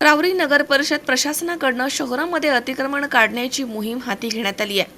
रावरी नगर परिषद प्रशासनाकडनं शहरामध्ये अतिक्रमण काढण्याची मोहीम हाती घेण्यात आली आहे.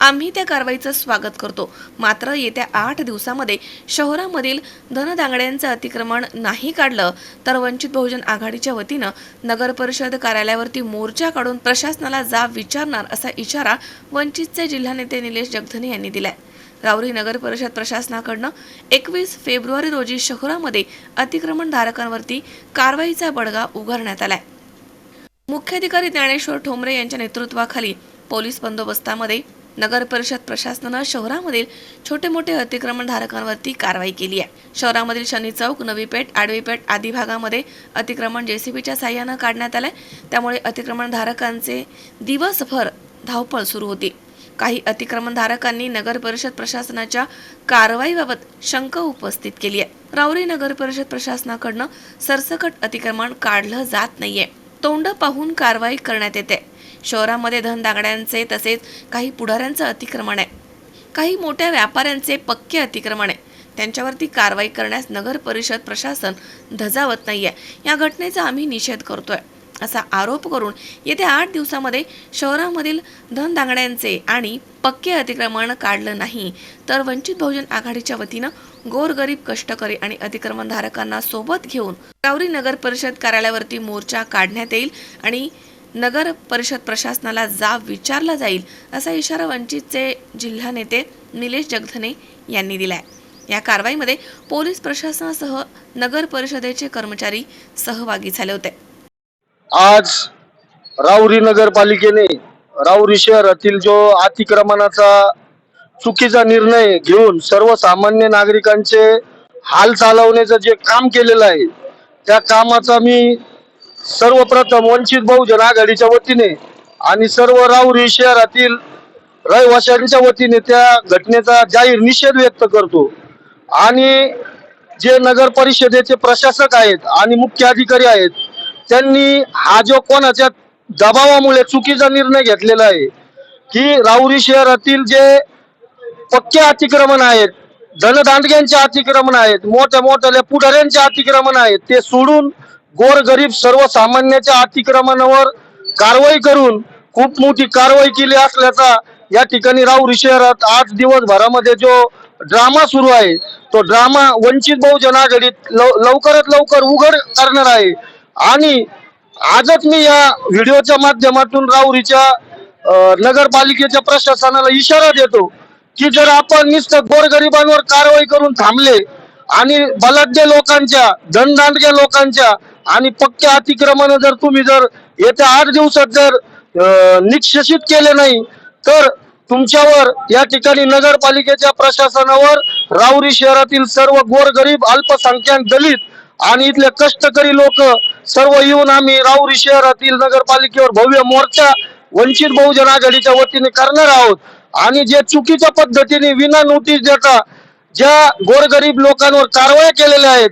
आम्ही त्या कारवाईचं स्वागत करतो. मात्र येत्या आठ दिवसामध्ये शहरामधील धनदांगड्यांचं अतिक्रमण नाही काढलं तर वंचित बहुजन आघाडीच्या वतीनं नगर परिषद कार्यालयावरती मोर्चा काढून प्रशासनाला जाब विचारणार असा इशारा वंचितचे जिल्हा नेते निलेश जगधने यांनी दिलाय. रावरी नगर परिषद प्रशासनाकडनं एकवीस फेब्रुवारी रोजी शहरामध्ये अतिक्रमणधारकांवरती कारवाईचा बडगा उगारण्यात आलाय. मुख्याधिकारी ज्ञानेश्वर ठोंबरे यांच्या नेतृत्वाखाली पोलीस बंदोबस्तामध्ये नगर परिषद प्रशासनानं शहरामधील छोटे मोठे अतिक्रमणधारकांवरती कारवाई केली आहे. शहरामधील शनी चौक नवी पेठ आडवी पेठ आदी भागामध्ये अतिक्रमण जेसीबीच्या साह्यानं काढण्यात आलंय. त्यामुळे अतिक्रमणधारकांचे दिवसभर धावपळ सुरू होती. काही अतिक्रमणधारकांनी नगर परिषद प्रशासनाच्या कारवाईबाबत शंका उपस्थित केली आहे. रावरी नगर परिषद प्रशासनाकडनं सरसकट अतिक्रमण काढलं जात नाहीये. तोंड पाहून कारवाई करण्यात येते. शहरामध्ये धनदागड्यांचे तसेच काही पुढाऱ्यांचं अतिक्रमण आहे. काही मोठ्या व्यापाऱ्यांचे पक्के अतिक्रमण आहे. त्यांच्यावरती कारवाई करण्यास नगर परिषद प्रशासन धजावत नाहीये. या घटनेचा आम्ही निषेध करतोय. असा आरोप करून येत्या आठ दिवसामध्ये शहरामधील धनदांगड्यांचे आणि पक्के अतिक्रमण काढलं नाही तर वंचित बहुजन आघाडीच्या वतीनं गोरगरीब कष्टकरी आणि अतिक्रमणधारकांना सोबत घेऊन रावरी नगर परिषद कार्यालयावरती मोर्चा काढण्यात येईल आणि नगर परिषद प्रशासनाला जाब विचारला जाईल असा इशारा वंचितचे जिल्हा नेते निलेश जगधने यांनी दिलाय. या कारवाईमध्ये पोलीस प्रशासनासह नगर परिषदेचे कर्मचारी सहभागी झाले होते. आज राऊरी नगरपालिकेने राऊरी शहरातील जो अतिक्रमणाचा चुकीचा निर्णय घेऊन सर्वसामान्य नागरिकांचे हाल चालवण्याचं जे काम केलेलं आहे त्या कामाचा मी सर्वप्रथम वंचित बहुजन आघाडीच्या वतीने आणि सर्व राऊरी शहरातील रहिवाशांच्या वतीने त्या घटनेचा जाहीर निषेध व्यक्त करतो. आणि जे नगर परिषदेचे प्रशासक आहेत आणि मुख्य अधिकारी आहेत त्यांनी हा जो कोणाच्या दबावामुळे चुकीचा निर्णय घेतलेला आहे की राऊरी शहरातील जे पक्के अतिक्रमण आहेत धनदांडग्यांचे अतिक्रमण आहेत मोठ्या मोठ्या पुढाऱ्यांचे अतिक्रमण आहेत ते सोडून गोरगरीब सर्वसामान्याच्या अतिक्रमणावर कारवाई करून खूप मोठी कारवाई केली असल्याचा या ठिकाणी राऊरी शहरात आज दिवसभरामध्ये जो ड्रामा सुरू आहे तो ड्रामा वंचित बहुजन आघाडीत लव- लवकरात लवकर उघड करणार आहे. आणि आजच मी या व्हिडिओच्या माध्यमातून राऊरीच्या नगरपालिकेच्या प्रशासनाला इशारा देतो की जर आपण नुसतं गोरगरिबांवर कारवाई करून थांबले आणि बलाढ्य लोकांच्या धनदांडग्या लोकांच्या आणि पक्क्या अतिक्रमण जर तुम्ही जर येत्या आठ दिवसात जर निक्षेषित केले नाही तर तुमच्यावर या ठिकाणी नगरपालिकेच्या प्रशासनावर राऊरी शहरातील सर्व गोरगरीब अल्पसंख्याक दलित आणि इथले कष्टकरी लोक सर्व येऊन आम्ही राऊरी शहरातील नगरपालिकेवर भव्य मोर्चा वंचित बहुजन आघाडीच्या वतीने करणार आहोत. आणि जे चुकीच्या पद्धतीने विना नोटीस देता ज्या गोरगरीब लोकांवर कारवाया केलेल्या आहेत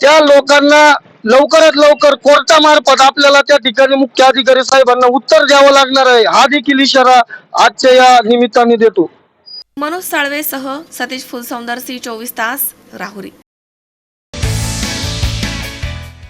त्या लोकांना लवकरात लवकर कोर्टामार्फत आपल्याला त्या ठिकाणी मुख्य अधिकारी साहेबांना उत्तर द्यावं लागणार आहे. हा देखील इशारा आजच्या या निमित्ताने देतो. मनोज साळवेसह सतीश फुलसौंदर सी चोवीस तास राहुरी.